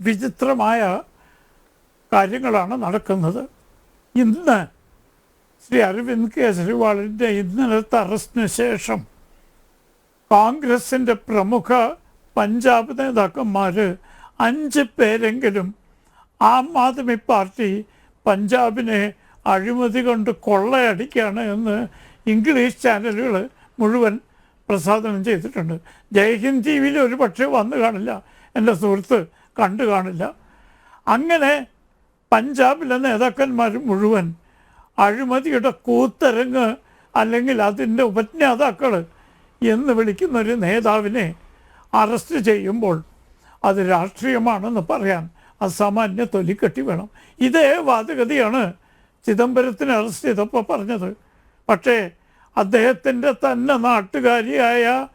വിചിത്രമായ കാര്യങ്ങളാണ് നടക്കുന്നത്. ഇന്ന് ശ്രീ അരവിന്ദ് കേജ്രിവാളിന്റെ ഇന്നലത്തെ അറസ്റ്റിന് ശേഷം കോൺഗ്രസിന്റെ പ്രമുഖ പഞ്ചാബ് നേതാക്കന്മാർ അഞ്ച് പേരെങ്കിലും ആം ആദ്മി പാർട്ടി പഞ്ചാബിനെ അഴിമതി കൊണ്ട് കൊള്ളയടിക്കുകയാണ് എന്ന് ഇംഗ്ലീഷ് ചാനലുകൾ മുഴുവൻ പ്രസാദനം ചെയ്തിട്ടുണ്ട്. ജയ്ഹിന്ദ് ടി വിയിൽ ഒരു പക്ഷേ വന്നു കാണില്ല. എന്റെ സുഹൃത്ത് കണ്ടു കാണില്ല. അങ്ങനെ പഞ്ചാബിലെ നേതാക്കന്മാർ മുഴുവൻ അഴിമതിയുടെ കൂത്തരങ്ങ് അല്ലെങ്കിൽ അതിന്റെ ഉപജ്ഞാതാക്കൾ എന്ന് വിളിക്കുന്ന ഒരു നേതാവിനെ അറസ്റ്റ് ചെയ്യുമ്പോൾ അത് രാഷ്ട്രീയമാണെന്ന് പറയാൻ അസാമാന്യ തൊലിക്കെട്ടി വേണം. ഇതേ വാദഗതിയാണ് ചിദംബരത്തിന് അറസ്റ്റ് ചെയ്തപ്പോൾ പറഞ്ഞത്. പക്ഷേ അദ്ദേഹത്തിന്റെ തന്നെ നാട്ടുകാരിയായ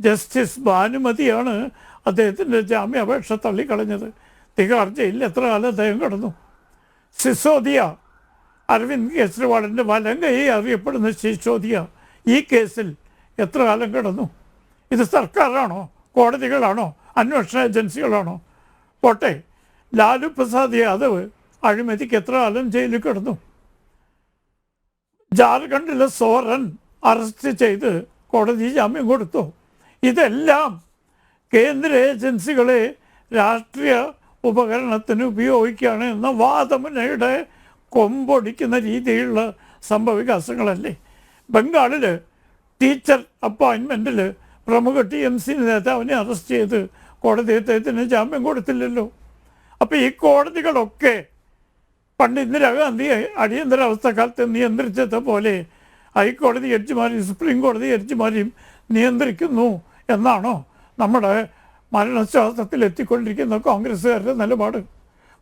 ജസ്റ്റിസ് ഭാനുമതിയാണ് അദ്ദേഹത്തിന്റെ ജാമ്യാപേക്ഷ തള്ളിക്കളഞ്ഞത് തിഹാർ ജയിലിൽ എത്ര കാലം അദ്ദേഹം കിടന്നു? സിസോദിയ അരവിന്ദ് കേജ്രിവാളിന്റെ വലം കൈ അറിയപ്പെടുന്ന സിസോദിയ ഈ കേസിൽ എത്ര കാലം കിടന്നു? ഇത് സർക്കാരാണോ? കോടതികളാണോ? അന്വേഷണ ഏജൻസികളാണോ? പോട്ടെ ലാലു പ്രസാദ് യാദവ് അഴിമതിക്ക് എത്ര കാലം ജയിലിൽ കിടന്നു? ജാർഖണ്ഡിലെ സോറൻ അറസ്റ്റ് ചെയ്ത് കോടതി ജാമ്യം കൊടുത്തു. ഇതെല്ലാം കേന്ദ്ര ഏജൻസികളെ രാഷ്ട്രീയ ഉപകരണത്തിന് ഉപയോഗിക്കുകയാണ് എന്ന വാദമുനയുടെ കൊമ്പൊടിക്കുന്ന രീതിയിലുള്ള സംഭവവികാസങ്ങളല്ലേ? ബംഗാളിൽ ടീച്ചർ അപ്പോയിൻമെന്റിൽ പ്രമുഖ ടി എം സി നേതാവിനെ അറസ്റ്റ് ചെയ്ത് കോടതി അദ്ദേഹത്തിന് ജാമ്യം കൊടുത്തില്ലല്ലോ. അപ്പോൾ ഈ കോടതികളൊക്കെ പണ്ട് ഇന്ദിരാഗാന്ധി അടിയന്തരാവസ്ഥ കാലത്ത് നിയന്ത്രിച്ചത് പോലെ ഹൈക്കോടതി ജഡ്ജിമാരെയും സുപ്രീം കോടതി ജഡ്ജിമാരെയും നിയന്ത്രിക്കുന്നു എന്നാണോ? നമ്മുടെ മരണശ്വാസത്തിൽ എത്തിക്കൊണ്ടിരിക്കുന്ന കോൺഗ്രസ്സുകാരുടെ നിലപാട്.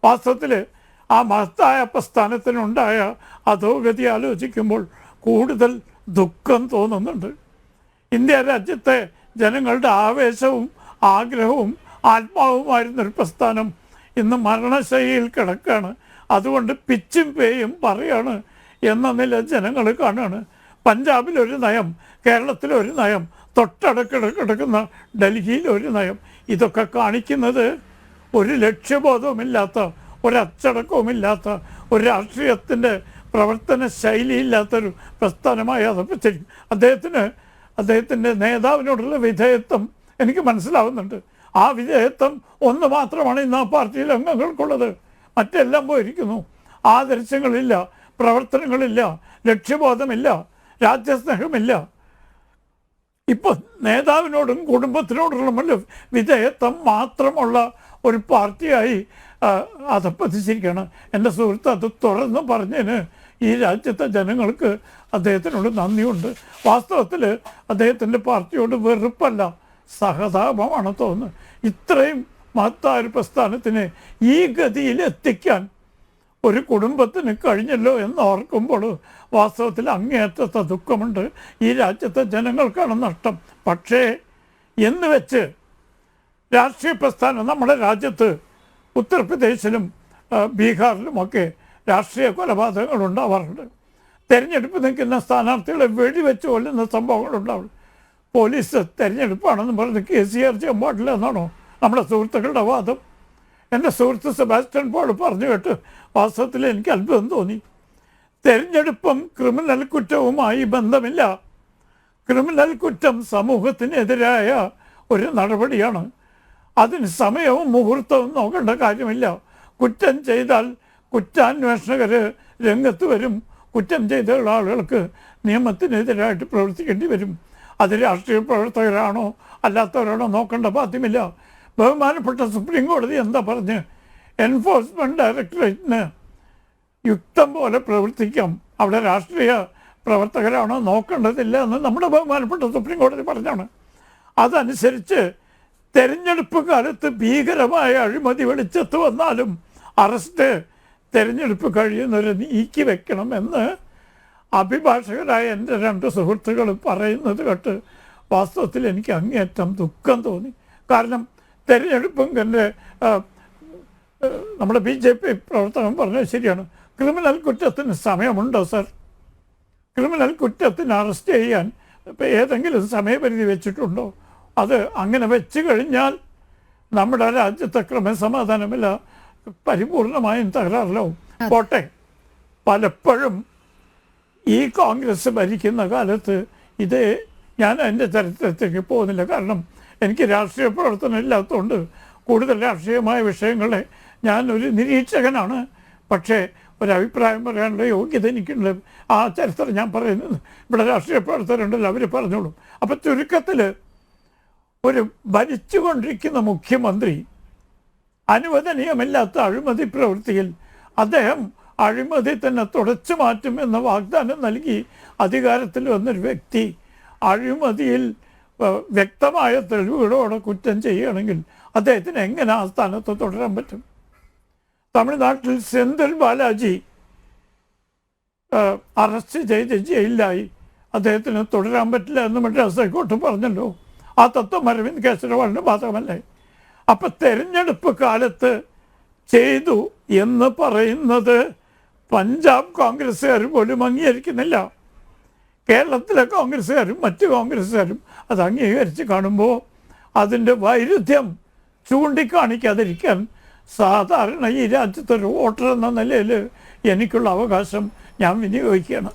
വാസ്തവത്തിൽ ആ മഹത്തായ പ്രസ്ഥാനത്തിനുണ്ടായ അധോഗതി ആലോചിക്കുമ്പോൾ കൂടുതൽ ദുഃഖം തോന്നുന്നുണ്ട്. ഇന്ത്യ രാജ്യത്തെ ജനങ്ങളുടെ ആവേശവും ആഗ്രഹവും ആത്മാവുമായിരുന്നൊരു പ്രസ്ഥാനം ഇന്ന് മരണശൈലിയിൽ കിടക്കുകയാണ് അതുകൊണ്ട് പിച്ചും പേയും പറയാണ് എന്ന നില ജനങ്ങൾ കാണുകയാണ് പഞ്ചാബിലൊരു നയം കേരളത്തിലൊരു നയം തൊട്ടടുക്കിട കിടക്കുന്ന ഡൽഹിയിൽ ഒരു നയം. ഇതൊക്കെ കാണിക്കുന്നത് ഒരു ലക്ഷ്യബോധവുമില്ലാത്ത ഒരച്ചടക്കവുമില്ലാത്ത ഒരു രാഷ്ട്രീയത്തിന്റെ പ്രവർത്തന ശൈലിയില്ലാത്തൊരു പ്രസ്ഥാനമായി അതപ്പിച്ചിരിക്കും അദ്ദേഹത്തിന് അദ്ദേഹത്തിന്റെ നേതാവിനോടുള്ള വിധേയത്വം എനിക്ക് മനസ്സിലാവുന്നുണ്ട്. ആ വിധേയത്വം ഒന്ന് മാത്രമാണ് ഇന്ന് ആ പാർട്ടിയിലെ അംഗങ്ങൾക്കുള്ളത്. മറ്റെല്ലാം പോയിരിക്കുന്നു. ആദർശങ്ങളില്ല പ്രവർത്തനങ്ങളില്ല ലക്ഷ്യബോധമില്ല രാജ്യസ്നേഹമില്ല ഇപ്പോൾ നേതാവിനോടും കുടുംബത്തിനോടുള്ള വിധേയത്വം മാത്രമുള്ള ഒരു പാർട്ടിയായി അധപ്പതിച്ചിരിക്കുകയാണ് എന്റെ സുഹൃത്ത് അത് തുറന്ന് പറഞ്ഞതിന് ഈ രാജ്യത്തെ ജനങ്ങൾക്ക് അദ്ദേഹത്തിനോട് നന്ദിയുണ്ട്. വാസ്തവത്തിൽ അദ്ദേഹത്തിന്റെ പാർട്ടിയോട് വെറുപ്പല്ല സഹതാപമാണ് തോന്നുന്നത് ഇത്രയും മഹത്തായ ഒരു പ്രസ്ഥാനത്തിനെ ഈ ഗതിയിൽ എത്തിക്കാൻ ഒരു കുടുംബത്തിന് കഴിഞ്ഞല്ലോ എന്ന് ഓർക്കുമ്പോൾ വാസ്തവത്തിൽ അങ്ങേയറ്റത്തെ ദുഃഖമുണ്ട്. ഈ രാജ്യത്തെ ജനങ്ങൾക്കാണ് നഷ്ടം. പക്ഷേ എന്ന് വെച്ച് രാഷ്ട്രീയ പ്രസ്ഥാനം നമ്മുടെ രാജ്യത്ത് ഉത്തർപ്രദേശിലും ബീഹാറിലുമൊക്കെ രാഷ്ട്രീയ കൊലപാതകങ്ങൾ ഉണ്ടാവാറുണ്ട്. തിരഞ്ഞെടുപ്പ് നിൽക്കുന്ന സ്ഥാനാർത്ഥികളെ വെടിവെച്ച് കൊല്ലുന്ന സംഭവങ്ങളുണ്ടാവും. പോലീസ് തിരഞ്ഞെടുപ്പാണെന്ന് പറഞ്ഞ് കേസ് ചെയ്യാൻ പാടില്ല എന്നാണോ നമ്മുടെ സുഹൃത്തുക്കളുടെ വാദം? എന്റെ സുഹൃത്ത് സെബാസ്റ്റ്യൻ പോൾ പറഞ്ഞു കേട്ട് വാസ്തവത്തിൽ എനിക്ക് അത്ഭുതം തോന്നി. തെരഞ്ഞെടുപ്പും ക്രിമിനൽ കുറ്റവുമായി ബന്ധമില്ല. ക്രിമിനൽ കുറ്റം സമൂഹത്തിനെതിരായ ഒരു നടപടിയാണ്. അതിന് സമയവും മുഹൂർത്തവും നോക്കേണ്ട കാര്യമില്ല. കുറ്റം ചെയ്താൽ കുറ്റാന്വേഷകർ രംഗത്ത് വരും. കുറ്റം ചെയ്ത ആളുകൾക്ക് നിയമത്തിനെതിരായിട്ട് പ്രവർത്തിക്കേണ്ടി വരും. അത് രാഷ്ട്രീയ പ്രവർത്തകരാണോ അല്ലാത്തവരാണോ നോക്കേണ്ട ബാധ്യമില്ല ബഹുമാനപ്പെട്ട സുപ്രീം കോടതി എന്താ പറഞ്ഞ്? എൻഫോഴ്സ്മെന്റ് ഡയറക്ടറേറ്റിന് യുക്തം പോലെ പ്രവർത്തിക്കാം. അവിടെ രാഷ്ട്രീയ പ്രവർത്തകരാണോ നോക്കേണ്ടതില്ല എന്ന് നമ്മുടെ ബഹുമാനപ്പെട്ട സുപ്രീം കോടതി പറഞ്ഞാണ്. അതനുസരിച്ച് തെരഞ്ഞെടുപ്പ് കാലത്ത് ഭീകരമായ അഴിമതി വെളിച്ചത്ത് വന്നാലും അറസ്റ്റ് തെരഞ്ഞെടുപ്പ് കഴിയുന്നവരെ നീക്കി വെക്കണം എന്ന് അഭിഭാഷകരായ എന്റെ രണ്ട് സുഹൃത്തുക്കൾ പറയുന്നത് കേട്ട് വാസ്തവത്തിൽ എനിക്ക് അങ്ങേയറ്റം ദുഃഖം തോന്നി. കാരണം തെരഞ്ഞെടുപ്പും എന്റെ ആ, ആ, നമ്മുടെ ബി ജെ പി പ്രവർത്തകൻ പറഞ്ഞത് ശരിയാണ്. ക്രിമിനൽ കുറ്റത്തിന് സമയമുണ്ടോ സർ? ക്രിമിനൽ കുറ്റത്തിന് അറസ്റ്റ് ചെയ്യാൻ ഇപ്പം ഏതെങ്കിലും സമയപരിധി വെച്ചിട്ടുണ്ടോ? അത് അങ്ങനെ വെച്ച് കഴിഞ്ഞാൽ നമ്മുടെ രാജ്യത്തെ ക്രമസമാധാനമില്ല പരിപൂർണമായും തകരാറിലാവും പോട്ടെ. പലപ്പോഴും ഈ കോൺഗ്രസ് ഭരിക്കുന്ന കാലത്ത് ഇത് ഞാൻ എന്റെ ചരിത്രത്തിലേക്ക് പോകുന്നില്ല. കാരണം എനിക്ക് രാഷ്ട്രീയ പ്രവർത്തനം ഇല്ലാത്തതുകൊണ്ട് കൂടുതൽ രാഷ്ട്രീയമായ വിഷയങ്ങളെ ഞാൻ ഒരു നിരീക്ഷകനാണ്. പക്ഷേ ഒരഭിപ്രായം പറയാനുള്ള യോഗ്യത എനിക്കുണ്ട്. ആ ചരിത്രം ഞാൻ പറയുന്നത് ഇവിടെ രാഷ്ട്രീയ പ്രവർത്തകരുണ്ടല്ലോ അവർ പറഞ്ഞോളും. അപ്പം ചുരുക്കത്തിൽ ഒരു ഭരിച്ചുകൊണ്ടിരിക്കുന്ന മുഖ്യമന്ത്രി അനുവദനീയമല്ലാത്ത അഴിമതി പ്രവൃത്തിയിൽ അദ്ദേഹം അഴിമതി തന്നെ തുടച്ചു മാറ്റും എന്ന വാഗ്ദാനം നൽകി അധികാരത്തിൽ വന്നൊരു വ്യക്തി അഴിമതിയിൽ വ്യക്തമായ തെളിവുകളോടെ കുറ്റം ചെയ്യുകയാണെങ്കിൽ അദ്ദേഹത്തിന് എങ്ങനെ ആ സ്ഥാനത്ത് തുടരാൻ പറ്റും? തമിഴ്നാട്ടിൽ സെന്തിൽ ബാലാജി അറസ്റ്റ് ചെയ്ത് ജയിലിലായി. അദ്ദേഹത്തിന് തുടരാൻ പറ്റില്ല എന്ന് മദ്രാസ് ഹൈക്കോർട്ട് പറഞ്ഞല്ലോ. ആ തത്വം അരവിന്ദ് കേജ്രിവാളിന് ബാധകമല്ലേ? അപ്പം തെരഞ്ഞെടുപ്പ് കാലത്ത് ചെയ്തു എന്ന് പറയുന്നത് പഞ്ചാബ് കോൺഗ്രസ്സുകാർ പോലും അംഗീകരിക്കുന്നില്ല. കേരളത്തിലെ കോൺഗ്രസ്സുകാരും മറ്റ് കോൺഗ്രസ്സുകാരും അത് അംഗീകരിച്ച് കാണുമ്പോൾ അതിന്റെ വൈരുദ്ധ്യം ചൂണ്ടിക്കാണിക്കാതിരിക്കാൻ സാധാരണ ഈ രാജ്യത്തൊരു വോട്ടർ എന്ന നിലയിൽ എനിക്കുള്ള അവകാശം ഞാൻ വിനിയോഗിക്കുകയാണ്.